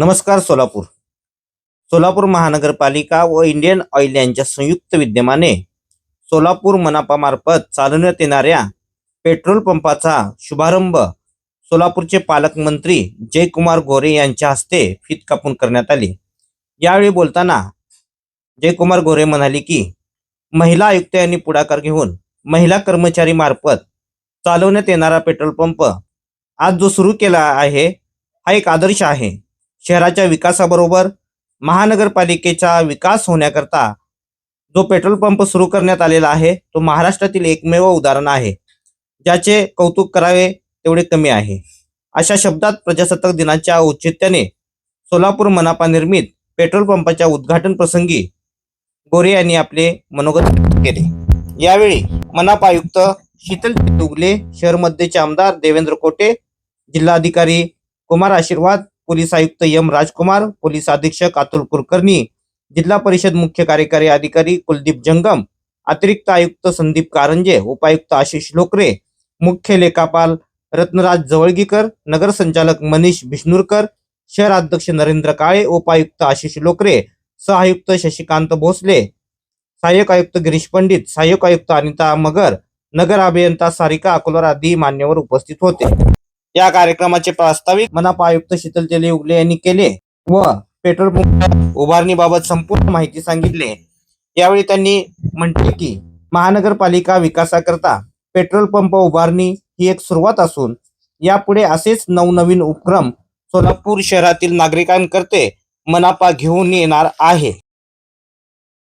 नमस्कार सोलापूर. सोलापूर महानगरपालिका व इंडियन ऑइल यांच्या संयुक्त विद्यमाने सोलापूर मनापामार्फत चालवण्यात येणाऱ्या पेट्रोल पंपाचा शुभारंभ सोलापूरचे पालकमंत्री जयकुमार गोरे यांच्या हस्ते फीत कापून करण्यात आली. यावेळी बोलताना जयकुमार गोरे म्हणाले की महिला आयुक्त यांनी पुढाकार घेऊन महिला कर्मचारी मार्फत चालवण्यात येणारा पेट्रोल पंप आज जो सुरू केला आहे हा एक आदर्श आहे. शहराच्या विकासाबरोबर महानगरपालिकेचा विकास होण्याकरता जो पेट्रोल पंप सुरू करण्यात आलेला आहे तो महाराष्ट्रातील एकमेव उदाहरण आहे. ज्याचे कौतुक करावे तेवढे कमी आहे. अशा शब्दात प्रजासत्ताक दिनाच्या औचित्याने सोलापूर मनापा निर्मित पेट्रोल पंपाच्या उद्घाटन प्रसंगी गोरे यांनी आपले मनोगत केले. यावेळी मनापा आयुक्त शीतल दुगले शहर मध्येचे आमदार देवेंद्र कोटे जिल्हाधिकारी कुमार आशीर्वाद पोलीस आयुक्त एम राजकुमार पोलीस अधीक्षक अतुल कुलकर्णी जिल्हा परिषद मुख्य कार्यकारी अधिकारी कुलदीप जंगम अतिरिक्त आयुक्त संदीप कारंजे उपायुक्त आशिष लोकरे मुख्य लेखापाल रत्नराज जवळगीकर नगरसंचालक मनीष बिष्णूरकर शहर अध्यक्ष नरेंद्र काळे उपायुक्त आशिष लोकरे सहआयुक्त शशिकांत भोसले सहाय्यक आयुक्त गिरीश पंडित सहाय्यक आयुक्त अनिता मगर नगर अभियंता सारिका अकोलर आदी मान्यवर उपस्थित होते. या कार्यक्रमाचे प्रास्ताविक मनपा आयुक्त शीतल तेले उगले यांनी केले व पेट्रोल पंप उभारणीबाबत संपूर्ण माहिती सांगितले. यावेळी त्यांनी म्हटले की महानगरपालिका विकासाकरता पेट्रोल पंप उभारणी ही एक सुरुवात असून यापुढे असेच नवनवीन उपक्रम सोलापूर शहरातील नागरिकांकरते मनापा घेऊन येणार आहे.